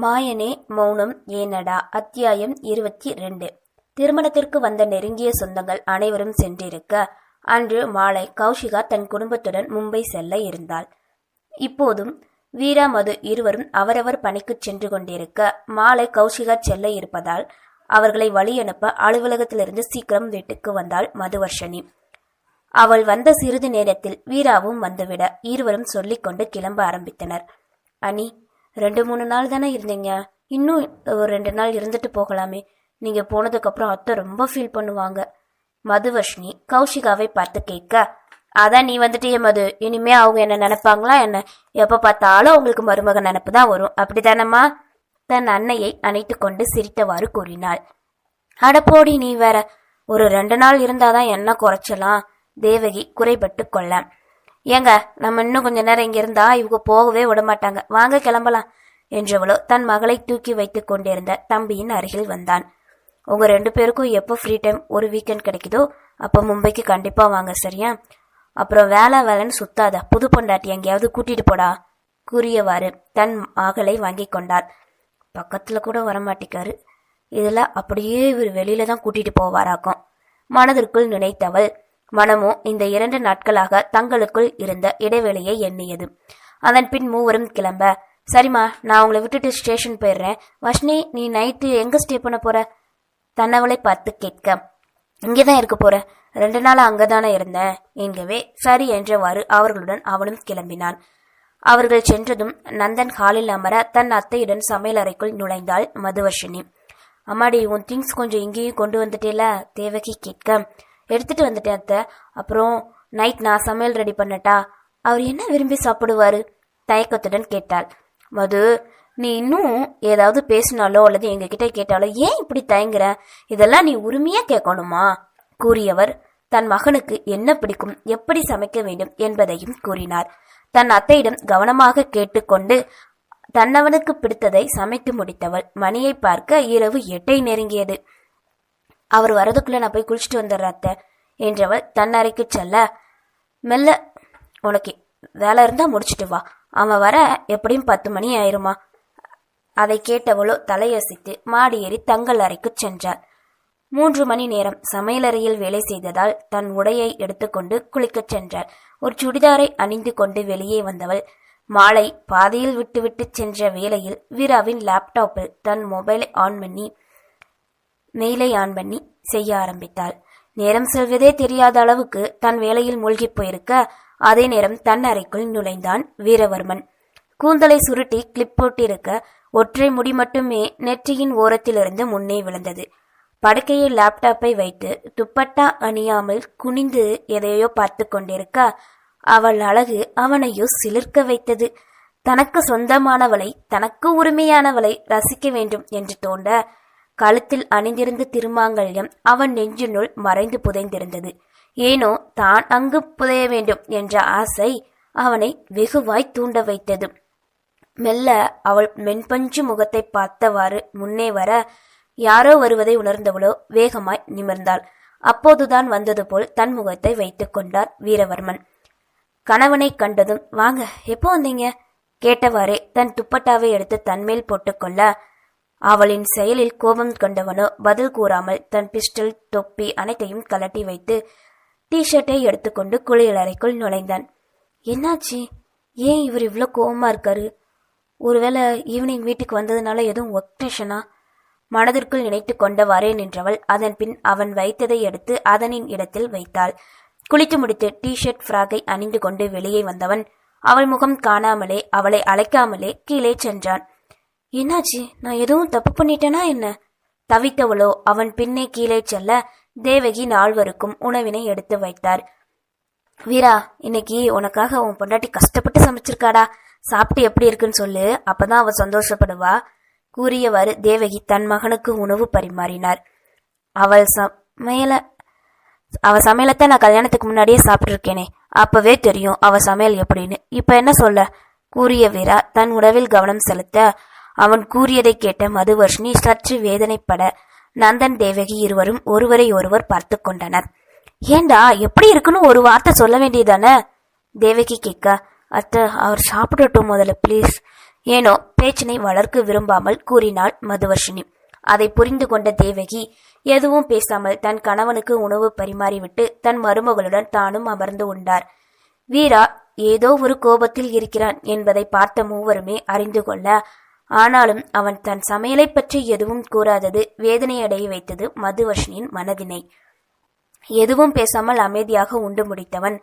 மாயனே மௌனம் ஏனடா? அத்தியாயம் இருபத்தி ரெண்டு திருமணத்திற்கு வந்த நெருங்கிய சொந்தங்கள் அனைவரும் சென்றிருக்க அன்று மாலை கௌஷிகா தன் குடும்பத்துடன் மும்பை செல்ல இருந்தாள். இப்போதும் வீரா மது இருவரும் அவரவர் பணிக்குச் சென்று கொண்டிருக்க மாலை கௌஷிகா செல்ல இருப்பதால் அவர்களை வழி அனுப்ப அலுவலகத்திலிருந்து சீக்கிரம் வீட்டுக்கு வந்தாள் மதுவர்ஷனி. அவள் வந்த சிறிது நேரத்தில் வீராவும் வந்துவிட இருவரும் சொல்லிக்கொண்டு கிளம்ப ஆரம்பித்தனர். அனி ரெண்டு மூணு நாள் தானே இருந்தீங்க? இன்னும் ஒரு ரெண்டு நாள் இருந்துட்டு போகலாமே. நீங்க போனதுக்கப்புறம் அத்தை ரொம்ப ஃபீல் பண்ணுவாங்க. மதுவர்ஷினி கௌஷிகாவை பார்த்து கேட்க அதான் நீ வந்துட்டியே மது. இனிமே அவங்க என்ன நினைப்பாங்களா என்ன? எப்ப பார்த்தாலும் அவங்களுக்கு மருமக நினப்பு தான் வரும். அப்படித்தானம்மா? தன் அன்னையை அணைத்து கொண்டு சிரித்தவாறு கூறினாள். அடப்போடி நீ வேற. ஒரு ரெண்டு நாள் இருந்தாதான் என்ன குறைச்சலாம்? தேவகி குறைபட்டு கொள்ள ஏங்க நம்ம இன்னும் கொஞ்ச நேரம் இங்க இருந்தா இவங்க போகவே விட மாட்டாங்க வாங்க கிளம்பலாம் என்றவளோ தன் மகளை தூக்கி வைத்துக் கொண்டிருந்த தம்பியின் அருகில் வந்தான். உங்க ரெண்டு பேருக்கும் எப்போ ஃப்ரீ டைம் ஒரு வீக்கெண்ட் கிடைக்குதோ அப்போ மும்பைக்கு கண்டிப்பா வாங்க சரியா? அப்புறம் வேலை வேலைன்னு சுத்தாத புது பொண்டாட்டி எங்கேயாவது கூட்டிட்டு போடா கூறியவாறு தன் மகளை வாங்கி கொண்டார். பக்கத்துல கூட வரமாட்டிக்காரு. இதுல அப்படியே இவர் வெளியில தான் கூட்டிட்டு போவாராக்கும். மனதிற்குள் நினைத்தவள் மனமோ இந்த இரண்டு நாட்களாக தங்களுக்குள் இருந்த இடைவெளியை எண்ணியது. அதன் பின் மூவரும் கிளம்ப சரிம்மா நான் உங்களை விட்டுட்டு ஸ்டேஷன் போயிடுறேன். வஷ்ணி நீ நைட்டு எங்க ஸ்டே பண்ண போற? தன்னவளை பார்த்து கேட்க இங்கேதான் இருக்க போற? ரெண்டு நாள் அங்கதானே இருந்தேன் என்கவே சரி என்றவாறு அவர்களுடன் அவனும் கிளம்பினான் அவர்கள் சென்றதும் நந்தன் ஹாலில் அமர தன் அத்தையுடன் சமையலறைக்குள் நுழைந்தாள் மதுவர்ஷினி. அம்மாடி உன் திங்ஸ் கொஞ்சம் இங்கேயும் கொண்டு வந்துட்டேல? தேவகி கேட்க எடுத்துட்டு வந்துட்டேன் அத்தை. அப்புறம் நைட் நான் சமையல் ரெடி பண்ணட்டா? அவர் என்ன விரும்பி சாப்பிடுவாரு? தயக்கத்துடன் கேட்டாள். மது நீ இன்னும் ஏதாவது பேசினாலோ அல்லது எங்ககிட்ட கேட்டாலோ ஏன் இப்படி தயங்குற? இதெல்லாம் நீ உரிமையா கேட்கணுமா? கூறியவர் தன் மகனுக்கு என்ன பிடிக்கும் எப்படி சமைக்க வேண்டும் என்பதையும் கூறினார். தன் அத்தையிடம் கவனமாக கேட்டுக்கொண்டு தன்னவனுக்கு பிடித்ததை சமைத்து முடித்தவள். மணியை பார்க்க இரவு எட்டை நெருங்கியது. அவர் வரதுக்குள்ளே நான் போய் குளிச்சுட்டு வந்துடுற அத்தை என்றவள் தன் அறைக்கு செல்ல மெல்ல உனக்கு வேலை இருந்தால் முடிச்சுட்டு வா. அவன் வர எப்படியும் பத்து மணி ஆயிருமா? அதை கேட்டவளோ தலையசித்து மாடி ஏறி தங்கள் அறைக்கு சென்றாள். மூன்று மணி நேரம் சமையலறையில் வேலை செய்ததால் தன் உடையை எடுத்துக்கொண்டு குளிக்கச் சென்றாள். ஒரு சுடிதாரை அணிந்து கொண்டு வெளியே வந்தவள் மாலை பாதியில் விட்டுவிட்டு சென்ற வேளையில் வீராவின் லேப்டாப்பில் தன் மொபைலை ஆன் பண்ணி மெயிலை ஆன் பண்ணி செய்ய ஆரம்பித்தாள். நேரம் செல்வதே தெரியாத அளவுக்கு தன் வேலையில் மூழ்கிப் போயிருக்க அதே நேரம் தன் அறைக்குள் நுழைந்தான் வீரவர்மன். கூந்தலை சுருட்டி கிளிப் போட்டிருக்க ஒற்றை முடி மட்டுமே நெற்றியின் ஓரத்திலிருந்து முன்னே விழுந்தது. படுக்கையில் லேப்டாப்பை வைத்து துப்பட்டா அணியாமல் குனிந்து எதையோ பார்த்து கொண்டிருக்க அவள் அழகு அவனையோ சிலிர்க்க வைத்தது. தனக்கு சொந்தமானவளை தனக்கு உரிமையானவளை ரசிக்க வேண்டும் என்று தோன்ற கழுத்தில் அணிந்திருந்த திருமாங்கல்யம் அவன் நெஞ்சினுள் மறைந்து புதைந்திருந்தது. ஏனோ தான் அங்கு புதைய வேண்டும் என்ற ஆசை அவனை வெகுவாய் தூண்ட வைத்தது. மெல்ல அவள் மென்பஞ்சு முகத்தை பார்த்தவாறு முன்னே வர யாரோ வருவதை உணர்ந்தவளோ வேகமாய் நிமிர்ந்தாள். அப்போதுதான் வந்தது போல் தன் முகத்தை வைத்துக் கொண்டார் வீரவர்மன். கணவனை கண்டதும் வாங்க எப்போ வந்தீங்க? கேட்டவாறே தன் துப்பட்டாவை எடுத்து தன்மேல் போட்டுக்கொள்ள அவளின் செயலில் கோபம் கொண்டவனோ பதில் கூறாமல் தன் பிஸ்டல் தொப்பி அனைத்தையும் கலட்டி வைத்து டி ஷர்ட்டை எடுத்துக்கொண்டு குளியலறைக்குள் நுழைந்தான். என்னாச்சு? ஏன் இவர் இவ்வளோ கோவமா இருக்காரு? ஒருவேளை ஈவினிங் வீட்டுக்கு வந்ததுனால எதுவும் ஒக்டேஷனா மனதிற்குள் நினைத்து கொண்டவாறே நின்றவள் அதன் பின் அவன் வைத்ததை எடுத்து அதனின் இடத்தில் வைத்தாள். குளித்து முடித்து டிஷர்ட் ஃப்ராக்கை அணிந்து கொண்டு வெளியே வந்தவன் அவள் முகம் காணாமலே அவளை அழைக்காமலே கீழே சென்றான். என்னாச்சு? நான் எதுவும் தப்பு பண்ணிட்டேனா என்ன? தவித்தவளோ அவன் பின்னே கீழே செல்ல தேவகி நால்வருக்கும் உணவினை எடுத்து வைத்தார். வீரா இன்னைக்கு உனக்காக உன் பொண்டாட்டி கஷ்டப்பட்டு சமைச்சிருக்காடா? சாப்பிட்டு எப்படி இருக்குன்னு சொல்லு. அப்பதான் அவ சந்தோஷப்படுவா. கூறியவாறு தேவகி தன் மகனுக்கு உணவு பரிமாறினார். அவள் சமையல அவ சமையலத்தை நான் கல்யாணத்துக்கு முன்னாடியே சாப்பிட்ருக்கேனே அப்பவே தெரியும் அவ சமையல் எப்படின்னு. இப்ப என்ன சொல்ல? கூறிய வீரா தன் உணவில் கவனம் செலுத்த அவன் கூறியதை கேட்ட மதுவர்ஷினி சற்று வேதனைப்பட நந்தன் தேவகி இருவரும் ஒருவரை ஒருவர் பார்த்து கொண்டனர். ஏண்டா எப்படி இருக்குன்னு ஒரு வார்த்தை சொல்ல வேண்டியதானே? தேவகி கேட்க அத்தை அவர் சாப்பிடட்டும் முதல்ல ப்ளீஸ் ஏனோ பேச்சினை வளர்க்க விரும்பாமல் கூறினாள் மதுவர்ஷினி. அதை புரிந்து கொண்ட தேவகி எதுவும் பேசாமல் தன் கணவனுக்கு உணவு பரிமாறிவிட்டு தன் மருமகளுடன் தானும் அமர்ந்து உண்டார். வீரா ஏதோ ஒரு கோபத்தில் இருக்கிறான் என்பதை பார்த்த மூவருமே அறிந்து கொள்ள ஆனாலும் அவன் தன் சமையலை பற்றி எதுவும் கூறாதது வேதனையடைய வைத்தது மதுவர்ஷினியின் மனதினை. எதுவும் பேசாமல் அமைதியாக உண்டு முடித்தவன்.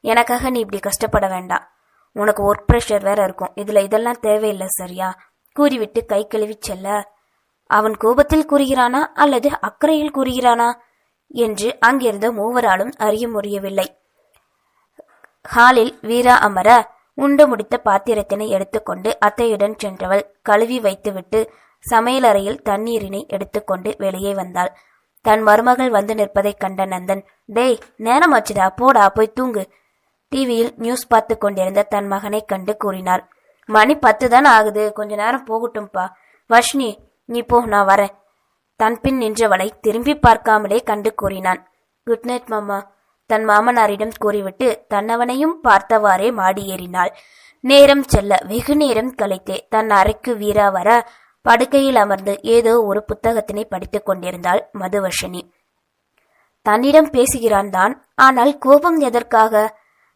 எனக்காக நீ இப்படி கஷ்டப்பட வேண்டாம் உனக்கு ஒர்க் ப்ரெஷர் வேற இருக்கும். இதுல இதெல்லாம் தேவையில்லை சரியா? கூறிவிட்டு கை கழுவி செல்ல. அவன் கோபத்தில் கூறுகிறானா அல்லது அக்கறையில் கூறுகிறானா என்று அங்கிருந்த மூவராலும் அறிய முடியவில்லை. ஹாலில் வீரா அமர உண்டு முடித்த பாத்திரத்தினை எடுத்துக்கொண்டு அத்தையுடன் சென்றவள். கழுவி வைத்துவிட்டு சமையலறையில் தண்ணீரினை எடுத்துக்கொண்டு வெளியே வந்தாள். தன் மருமகள் வந்து நிற்பதைக் கண்ட நந்தன் டேய் நேரமாச்சுடா போடா போய் தூங்கு. டிவியில் நியூஸ் பார்த்து கொண்டிருந்த தன் மகனை கண்டு கூறினார் மணி பத்து தானே ஆகுது கொஞ்ச நேரம் போகட்டும்பா. வர்ஷினி நீ போ நான் வரேன். தன் பின் நின்றவளை திரும்பி பார்க்காமலே கண்டு கூறினான். குட் நைட் மாமா. தன் மாமனாரிடம் கூறிவிட்டு தன்னவனையும் பார்த்தவாறே மாடி ஏறினாள். நேரம் செல்ல வெகு நேரம் கழித்தே தன் அறைக்கு வீரா வர படுக்கையில் அமர்ந்து ஏதோ ஒரு புத்தகத்தினை படித்துக் கொண்டிருந்தாள் மதுவர்ஷினி. தன்னிடம் பேசுகிறான் தான். ஆனால் கோபம் எதற்காக?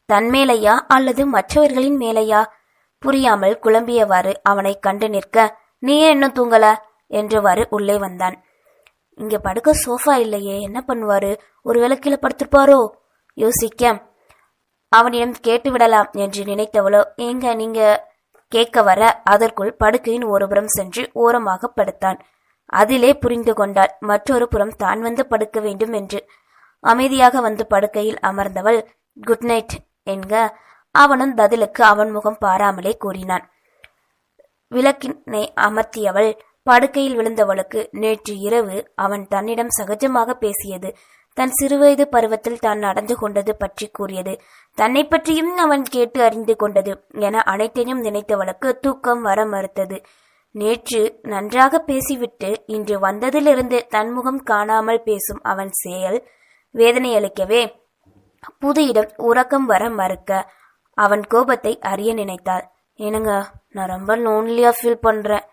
தன் மேலையா அல்லது மற்றவர்களின் மேலையா? புரியாமல் குழம்பியவாறு அவனை கண்டு நிற்க நீ ஏன் இன்னும் தூங்கல? என்றவாறு உள்ளே வந்தான். இங்க படுக்க சோஃபா இல்லையே என்ன பண்ணுவாரு? ஒருவேளை கீழே படுத்திருப்பாரோ? யோசிக்க. அவனிடம் கேட்டு விடலாம் என்று நினைத்தவளோ ஏங்க நீங்க கேட்க வர அதற்குள் படுக்கையின் ஒருபுறம் சென்று ஓரமாக படுத்தான். அதிலே புரிந்து கொண்டாள் மற்றொரு புறம் தான் வந்து படுக்க வேண்டும் என்று. அமைதியாக வந்து படுக்கையில் அமர்ந்தவள் குட் நைட் என்க. அவனும் பதிலுக்கு அவன் முகம் பாராமலே கூறினான். விளக்கினை அமர்த்தியவள் படுக்கையில் விழுந்தவளுக்கு நேற்று இரவு அவன் தன்னிடம் சகஜமாக பேசியது. தன் சிறுவயது பருவத்தில் தான் நடந்து கொண்டது பற்றி கூறியது. தன்னை பற்றியும் அவன் கேட்டு அறிந்து கொண்டது என அனைத்தையும் நினைத்தவளுக்கு தூக்கம் வர மறுத்தது. நேற்று நன்றாக பேசிவிட்டு இன்று வந்ததிலிருந்து தன்முகம் காணாமல் பேசும் அவன் செயல் வேதனையளிக்கவே புது இடம் உறக்கம் வர மறுக்க அவன் கோபத்தை அறிய நினைத்தாள். என்னங்க நான் ரொம்ப லோன்லியா ஃபீல் பண்றேன்.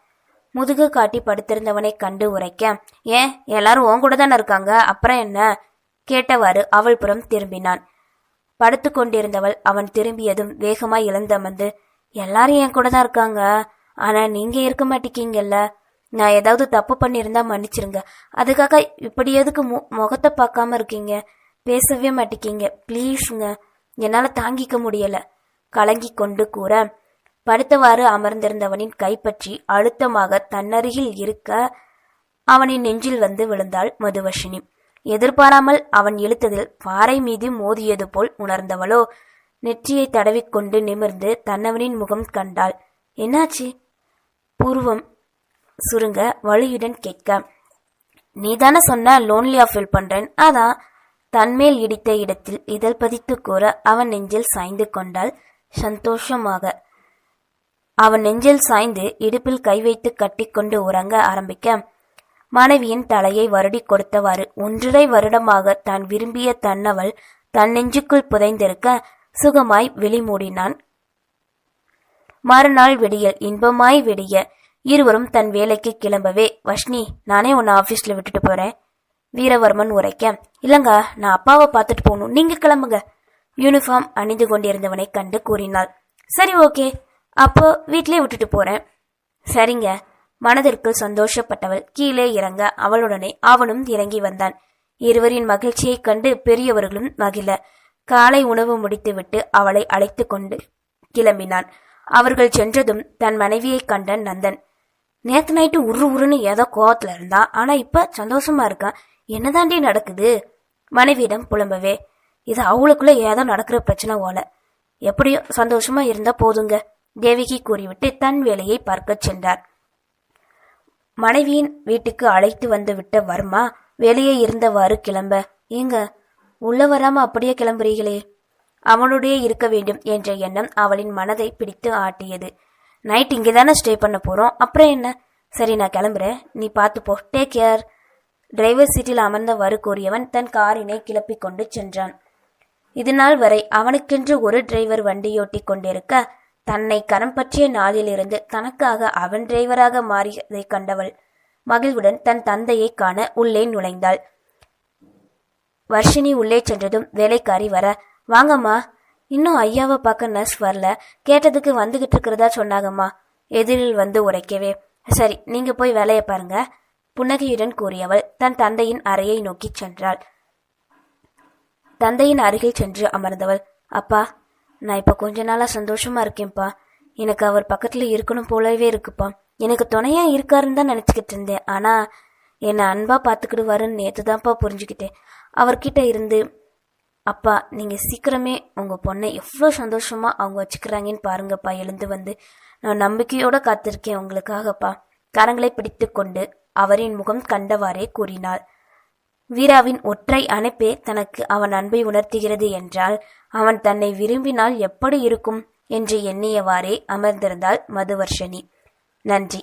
முதுகு காட்டி படுத்திருந்தவனை கண்டு உரைக்க ஏன் எல்லாரும் உன் கூட தானே இருக்காங்க? அப்புறம் என்ன? கேட்டவாறு அவள் புறம் திரும்பினான். படுத்து கொண்டிருந்தவள் அவன் திரும்பியதும் வேகமாய் இழந்தமர்ந்து எல்லாரும் என் கூட தான் இருக்காங்க. ஆனா நீங்க இருக்க மாட்டேங்கீங்கல்ல நான் ஏதாவது தப்பு பண்ணியிருந்தா மன்னிச்சிருங்க. அதுக்காக இப்படி எதுக்கு மு- முகத்தை பார்க்காம இருக்கீங்க? பேசவே மாட்டேங்கீங்க ப்ளீஸுங்க என்னால் தாங்கிக்க முடியல. கலங்கி கொண்டு கூற படுத்தவாறு அமர்ந்திருந்தவனின் கைப்பற்றி அழுத்தமாக தன்னருகில் இருக்க அவனின் நெஞ்சில் வந்து விழுந்தாள் மதுவர்ஷினி. எதிர்பாராமல் அவன் இழுத்ததில் பாறை மீது மோதியது போல் உணர்ந்தவளோ நெற்றியை தடவிக்கொண்டு நிமிர்ந்து தன்னவனின் முகம் கண்டாள். என்னாச்சு? பூர்வம் சுருங்க வழியுடன் கேட்க. நீதானே சொன்ன லோன்லியா ஃபீல் பண்றேன். அதான் தன்மேல் இடித்த இடத்தில் இதழ் பதித்து கூற அவன் நெஞ்சில் சாய்ந்து கொண்டாள் சந்தோஷமாக. அவன் நெஞ்சில் சாய்ந்து இடுப்பில் கை வைத்து கட்டிக்கொண்டு உறங்க ஆரம்பிக்க. மனைவியின் தலையை வருடி கொடுத்தவாறு ஒன்றரை வருடமாக தான் விரும்பிய தன்னவள் தன் நெஞ்சுக்குள் புதைந்திருக்க சுகமாய் விழி மூடினான். மறுநாள் விடியல் இன்பமாய் விடிய இருவரும் தன் வேலைக்கு கிளம்பவே வஷ்ணி நானே உன்னை ஆபீஸ்ல விட்டுட்டு போறேன். வீரவர்மன் உரைக்க இல்லங்க நான் அப்பாவை பார்த்துட்டு போகணும். நீங்க கிளம்புங்க. யூனிஃபார்ம் அணிந்து கொண்டிருந்தவனை கண்டு கூறினாள். சரி ஓகே. அப்போ வீட்டிலே விட்டுட்டு போறேன். சரிங்க. மனதிற்குள் சந்தோஷப்பட்டவள் கீழே இறங்க அவளுடனே அவனும் இறங்கி வந்தான். இருவரின் மகிழ்ச்சியைக் கண்டு பெரியவர்களும் மகிழ. காலை உணவு முடித்துவிட்டு அவளை அழைத்து கொண்டு கிளம்பினான். அவர்கள் சென்றதும் தன் மனைவியைக் கண்ட நந்தன். நேத்து நைட்டு உரு உருன்னு ஏதோ கோவத்துல இருந்தா ஆனா இப்ப சந்தோஷமா இருக்கான் என்னதாண்டி நடக்குது? மனைவியிடம் புலம்பவே. இது அவளுக்குள்ள ஏதோ நடக்கிற பிரச்சனை போல. எப்படியும் சந்தோஷமா இருந்தா போதுங்க. தேவிகி கூறிவிட்டு தன் வேலையை பார்க்கச் சென்றார். மனைவியின் வீட்டுக்கு அழைத்து வந்து விட்ட வர்மா வெளியே இருந்தவாறு கிளம்ப ஏங்க உள்ள வராம அப்படியே கிளம்புறீங்களே? அவனுடைய இருக்க வேண்டும் என்ற எண்ணம் அவளின் மனதை பிடித்து ஆட்டியது. நைட் இங்கே தானே ஸ்டே பண்ண போறோம் அப்புறம் என்ன? சரி நான் கிளம்புறேன். நீ பார்த்து போ. டேக் கேர் டிரைவர் சீட்டில் அமர்ந்தவாறு கூறியவன் தன் காரினை கிளப்பிக் கொண்டு சென்றான். இதுநாள் வரை அவனுக்கென்று ஒரு டிரைவர் வண்டியோட்டி கொண்டிருக்க தன்னை கரம் பற்றிய நாளிலிருந்து தனக்காக அவன் டிரைவராக மாறியதைக் கண்டவள் மகிழ்வுடன் தன் தந்தையை காண உள்ளே நுழைந்தாள். வர்ஷினி உள்ளே சென்றதும் வேலைக்காரி வர வாங்கம்மா இன்னும் ஐயாவை பார்க்க நர்ஸ் வரல கேட்டதுக்கு வந்துகிட்டு இருக்கிறதா? சொன்னாங்கம்மா எதிரில் வந்து உரைக்கவே சரி நீங்க போய் வேலையை பாருங்க புன்னகையுடன் கூறியவள் தன் தந்தையின் அறையை நோக்கிச் சென்றாள். தந்தையின் அருகில் சென்று அமர்ந்தவள் அப்பா நான் இப்போ கொஞ்ச நாளாக சந்தோஷமா இருக்கேன்ப்பா. எனக்கு அவர் பக்கத்தில் இருக்கணும் போலவே இருக்குப்பா. எனக்கு துணையா இருக்காருன்னு தான் நினச்சிக்கிட்டு இருந்தேன். ஆனால் என்னை அன்பாக பார்த்துக்கிடுவாருன்னு நேற்று தான்ப்பா புரிஞ்சுக்கிட்டேன். அவர்கிட்ட இருந்து அப்பா நீங்கள் சீக்கிரமே உங்கள் பொண்ணை எவ்வளோ சந்தோஷமாக அவங்க வச்சுக்கிறாங்கன்னு பாருங்கப்பா எழுந்து வந்து நான் நம்பிக்கையோடு காத்திருக்கேன் உங்களுக்காகப்பா. கரங்களை பிடித்து கொண்டு அவரின் முகம் கண்டவாறே கூறினாள். வீராவின் ஒற்றை அணைப்பே தனக்கு அவன் அன்பை உணர்த்துகிறது என்றால் அவன் தன்னை விரும்பினால் எப்படி இருக்கும் என்று எண்ணியவாறே அமர்ந்திருந்தாள் மதுவர்ஷினி. நன்றி.